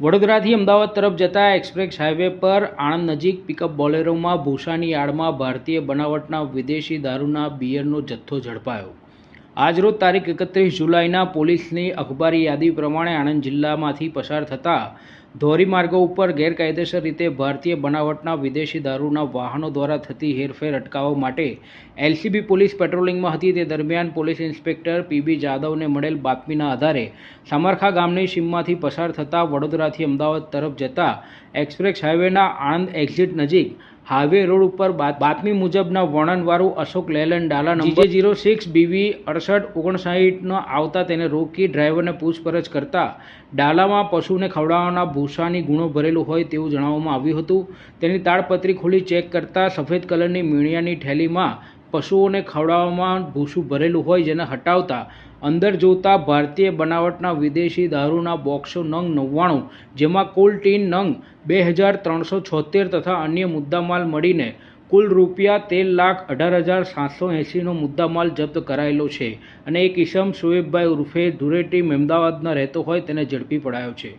વડોદરાથી અમદાવાદ તરફ જતા એક્સપ્રેસ હાઈવે પર આણંદ નજીક પિકઅપ બોલેરોમાં ભૂસાની આડમાં ભારતીય બનાવટના વિદેશી દારૂના બિયરનો જથ્થો ઝડપાયો. આજરોજ તારીખ એકત્રીસ જુલાઈના પોલીસની અખબારી યાદી પ્રમાણે આણંદ જિલ્લામાંથી પસાર થતા ધોરીમાર્ગો ઉપર ગેરકાયદેસર રીતે ભારતીય બનાવટના વિદેશી દારૂના વાહનો દ્વારા થતી હેરફેર અટકાવવા માટે એલસીબી પોલીસ પેટ્રોલિંગમાં હતી. તે દરમિયાન પોલીસ ઇન્સ્પેક્ટર પીબી જાદવને મળેલ બાતમીના આધારે સામરખા ગામની સીમમાંથી પસાર થતા વડોદરાથી અમદાવાદ તરફ જતા એક્સપ્રેસ હાઇવેના આણંદ એક્ઝિટ નજીક હાઈવે રોડ ઉપર બાત- બાતમી મુજબના વર્ણનવાળું અશોક લેલન ડાલા નંબર જીરો સિક્સ બીવી અડસઠ ઓગણસાઠનો આવતા તેને રોકી ડ્રાઈવરને પૂછપરછ કરતા ડાલામાં પશુને ખવડાવવાના ભૂસાની ગુણો ભરેલું હોય તેવું જણાવવામાં આવ્યું હતું. તેની તાડપત્રી ખોલી ચેક કરતા સફેદ કલરની મીણિયાની થેલીમાં પશુઓને ખવડાવવામાં ભૂસું ભરેલું હોય જેને હટાવતા અંદર જોતા ભારતીય બનાવટના વિદેશી દારૂના બોક્સો નંગ નવ્વાણું, જેમાં કુલ ટીન નંગ બે હજાર ત્રણસો છોતેર તથા અન્ય મુદ્દામાલ મળીને કુલ રૂપિયા તેર લાખ અઢાર હજાર સાતસો એંસીનો મુદ્દામાલ જપ્ત કરાયેલો છે. અને એક ઈસમ શોએબભાઈ ઉર્ફે ધુરેટી મહેમદાવાદના રહેતો હોય તેને ઝડપી પડાયો છે.